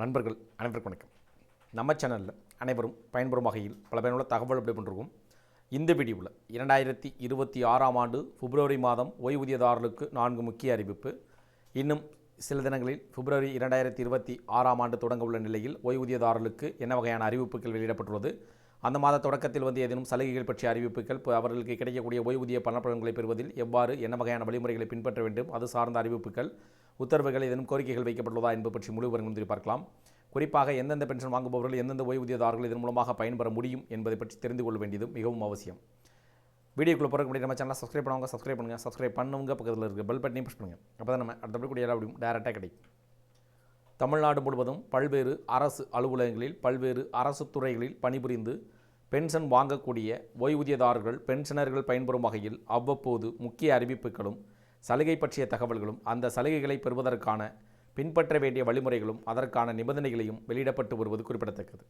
நண்பர்கள் அனைவருக்கும் வணக்கம். நம்ம சேனலில் அனைவரும் பயன்பெறும் வகையில் பல பயனுள்ள தகவல் அப்படி பண்ணிருக்கோம். இந்த வீடியோவில் இரண்டாயிரத்தி இருபத்தி ஆறாம் ஆண்டு பிப்ரவரி மாதம் ஓய்வூதியதாரர்களுக்கு நான்கு முக்கிய அறிவிப்பு. இன்னும் சில தினங்களில் பிப்ரவரி இரண்டாயிரத்தி இருபத்தி ஆறாம் ஆண்டு தொடங்க உள்ள நிலையில் ஓய்வூதியதாரர்களுக்கு என்ன வகையான அறிவிப்புகள் வெளியிடப்பட்டுள்ளது? அந்த மாத தொடக்கத்தில் வந்து ஏதேனும் சலுகைகள் பற்றிய அறிவிப்புகள் இப்போ அவர்களுக்கு கிடைக்கக்கூடிய ஓய்வூதிய பணப்பலன்களை பெறுவதில் எவ்வாறு என்ன வகையான வழிமுறைகளை பின்பற்ற வேண்டும் அது சார்ந்த அறிவிப்புகள் உத்தரவுகள் ஏதேனும் கோரிக்கைகள் வைக்கப்பட்டுள்ளதா என்பது பற்றி முழு விவரங்கள் வந்து பார்க்கலாம். குறிப்பாக எந்தெந்த பென்ஷன் வாங்குபவர்கள் எந்தெந்த ஓய்வூதியதாரர்கள் இதன் மூலமாக பயன்பெற முடியும் என்பதை பற்றி தெரிந்து கொள்ள வேண்டியது மிகவும் அவசியம். வீடியோக்குள்ள போகிறதுக்கு முன்னாடி நம்ம சேனலை சப்ஸ்கிரைப் பண்ணுவாங்க சப்ஸ்கிரைப் பண்ணுங்கள் சப்ஸ்கிரைப் பண்ணுங்க பக்கத்தில் இருக்க பெல் பட்டனையும் ப்ரெஸ் பண்ணுங்கள் அப்போ தான் நம்ம அடுத்தபடி கூடிய எல்லா வீடியும் டேரெக்டாக கிடைக்கும். தமிழ்நாடு முழுவதும் பல்வேறு அரசு அலுவலகங்களில் பல்வேறு அரசு துறைகளில் பணிபுரிந்து பென்ஷன் வாங்கக்கூடிய ஓய்வூதியதாரர்கள் பென்ஷனர்கள் பயன்பெறும் வகையில் அவ்வப்போது முக்கிய அறிவிப்புகளும் சலுகை பற்றிய தகவல்களும் அந்த சலுகைகளை பெறுவதற்கான பின்பற்ற வேண்டிய வழிமுறைகளும் அதற்கான நிபந்தனைகளையும் வெளியிடப்பட்டு வருவது குறிப்பிடத்தக்கது.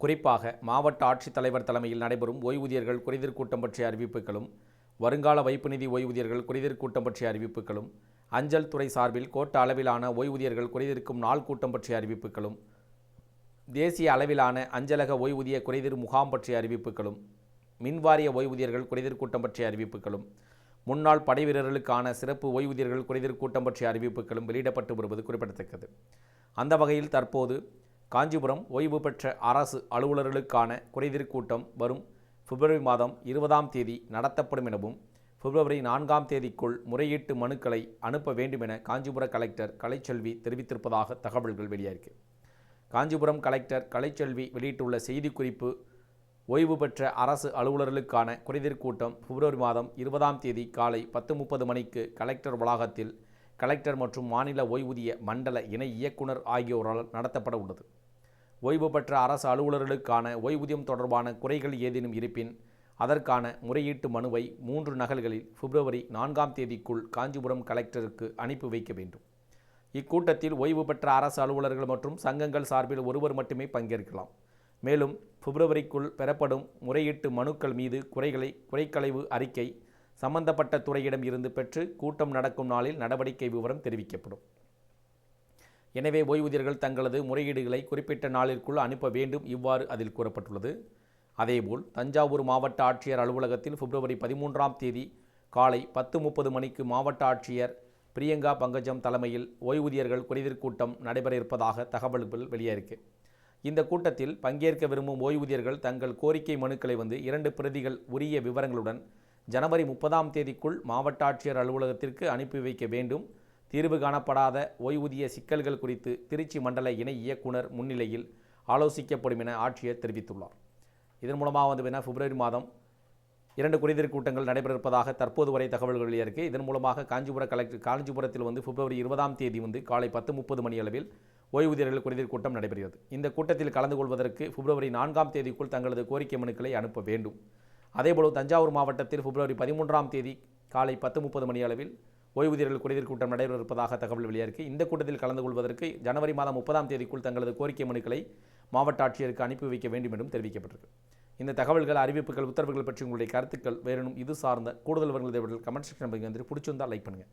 குறிப்பாக மாவட்ட ஆட்சித்தலைவர் தலைமையில் நடைபெறும் ஓய்வூதியர்கள் குறைதீர் கூட்டம் பற்றிய அறிவிப்புகளும் வருங்கால வைப்பு நிதி ஓய்வூதியர்கள் குறைதீர் கூட்டம் பற்றிய அறிவிப்புகளும் அஞ்சல் துறை சார்பில் கோட்ட அளவிலான ஓய்வூதியர்கள் குறைதீர்க்கும் நாள் கூட்டம் பற்றிய அறிவிப்புகளும் தேசிய அளவிலான அஞ்சலக ஓய்வூதிய குறைதீர் முகாம் பற்றிய அறிவிப்புகளும் மின்வாரிய ஓய்வூதியர்கள் குறைதீர் கூட்டம் பற்றிய அறிவிப்புகளும் முன்னாள் படை வீரர்களுக்கான சிறப்பு ஓய்வூதியர்கள் குறைதீர் கூட்டம் பற்றிய அறிவிப்புகளும் வெளியிடப்பட்டு வருவது குறிப்பிடத்தக்கது. அந்த வகையில் தற்போது காஞ்சிபுரம் ஓய்வு பெற்ற அரசு அலுவலர்களுக்கான குறைதீர் கூட்டம் வரும் பிப்ரவரி மாதம் இருபதாம் தேதி நடத்தப்படும் எனவும் பிப்ரவரி நான்காம் தேதிக்குள் முறையீட்டு மனுக்களை அனுப்ப வேண்டும் என காஞ்சிபுர கலெக்டர் கலைச்செல்வி தெரிவித்திருப்பதாக தகவல்கள் வெளியாயிருக்கு. காஞ்சிபுரம் கலெக்டர் கலைச்செல்வி வெளியிட்டுள்ள செய்திக்குறிப்பு ஓய்வு பெற்ற அரசு அலுவலர்களுக்கான குறைதீர் கூட்டம் பிப்ரவரி மாதம் இருபதாம் தேதி காலை பத்து முப்பது மணிக்கு கலெக்டர் வளாகத்தில் கலெக்டர் மற்றும் மாநில ஓய்வூதிய மண்டல இணை இயக்குனர் ஆகியோரால் நடத்தப்பட உள்ளது. ஓய்வு பெற்ற அரசு அலுவலர்களுக்கான ஓய்வூதியம் தொடர்பான குறைகள் ஏதேனும் இருப்பின் அதற்கான முறையீட்டு மனுவை மூன்று நகல்களில் பிப்ரவரி நான்காம் தேதிக்குள் காஞ்சிபுரம் கலெக்டருக்கு அனுப்பி வைக்க வேண்டும். இக்கூட்டத்தில் ஓய்வு பெற்ற அரசு அலுவலர்கள் மற்றும் சங்கங்கள் சார்பில் ஒருவர் மட்டுமே பங்கேற்கலாம். மேலும் பிப்ரவரிக்குள் பெறப்படும் முறையீட்டு மனுக்கள் மீது குறைகளை குறைக்களைவு அறிக்கை சம்பந்தப்பட்ட துறையிடம் இருந்து பெற்று கூட்டம் நடக்கும் நாளில் நடவடிக்கை விவரம் தெரிவிக்கப்படும். எனவே ஓய்வூதியர்கள் தங்களது முறையீடுகளை குறிப்பிட்ட நாளிற்குள் அனுப்ப வேண்டும் இவ்வாறு அதில் கூறப்பட்டுள்ளது. அதேபோல் தஞ்சாவூர் மாவட்ட ஆட்சியர் அலுவலகத்தில் பிப்ரவரி பதிமூன்றாம் தேதி காலை பத்து முப்பது மணிக்கு மாவட்ட ஆட்சியர் பிரியங்கா பங்கஜம் தலைமையில் ஓய்வூதியர்கள் குறைதீர் கூட்டம் நடைபெற இருப்பதாக தகவல்கள் வெளியாயிருக்கு. இந்த கூட்டத்தில் பங்கேற்க விரும்பும் ஓய்வூதியர்கள் தங்கள் கோரிக்கை மனுக்களை வந்து இரண்டு பிரதிகள் உரிய விவரங்களுடன் ஜனவரி முப்பதாம் தேதிக்குள் மாவட்ட ஆட்சியர் அலுவலகத்திற்கு அனுப்பி வைக்க வேண்டும். தீர்வு காணப்படாத ஓய்வூதிய சிக்கல்கள் குறித்து திருச்சி மண்டல இணை இயக்குனர் முன்னிலையில் ஆலோசிக்கப்படும் என ஆட்சியர் தெரிவித்துள்ளார். இதன் மூலமாக வந்து பிப்ரவரி மாதம் இரண்டு குறைதீர் கூட்டங்கள் நடைபெற இருப்பதாக தற்போது வரை தகவல்கள் இருக்குது இதன் மூலமாக காஞ்சிபுர கலெக்டர் காஞ்சிபுரத்தில் வந்து பிப்ரவரி இருபதாம் தேதி வந்து காலை பத்து முப்பது மணி அளவில் ஓய்வூதியர்கள் குறைதீர் கூட்டம் நடைபெறுகிறது. இந்த கூட்டத்தில் கலந்து கொள்வதற்கு பிப்ரவரி நான்காம் தேதிக்குள் தங்களது கோரிக்கை மனுக்களை அனுப்ப வேண்டும். அதேபோல் தஞ்சாவூர் மாவட்டத்தில் பிப்ரவரி பதிமூன்றாம் தேதி காலை பத்து முப்பது மணி அளவில் ஓய்வூதியர்கள் குறைதீர் கூட்டம் நடைபெற இருப்பதாக தகவல் வெளியாகி இந்த கூட்டத்தில் கலந்து கொள்வதற்கு ஜனவரி மாதம் முப்பதாம் தேதிக்குள் தங்களது கோரிக்கை மனுக்களை மாவட்ட ஆட்சியருக்கு அனுப்பி வைக்க வேண்டும் என்றும் தெரிவிக்கப்பட்டிருக்கு. இந்த தகவல்கள் அறிவிப்புகள் உத்தரவுகள் பற்றி உங்களுடைய கருத்துக்கள் வேறனும் இது சார்ந்த கூடுதல் விவரங்கள் கமெண்ட் செக்ஷன் வந்து பிடிச்சிருந்தால் லைக் பண்ணுங்கள்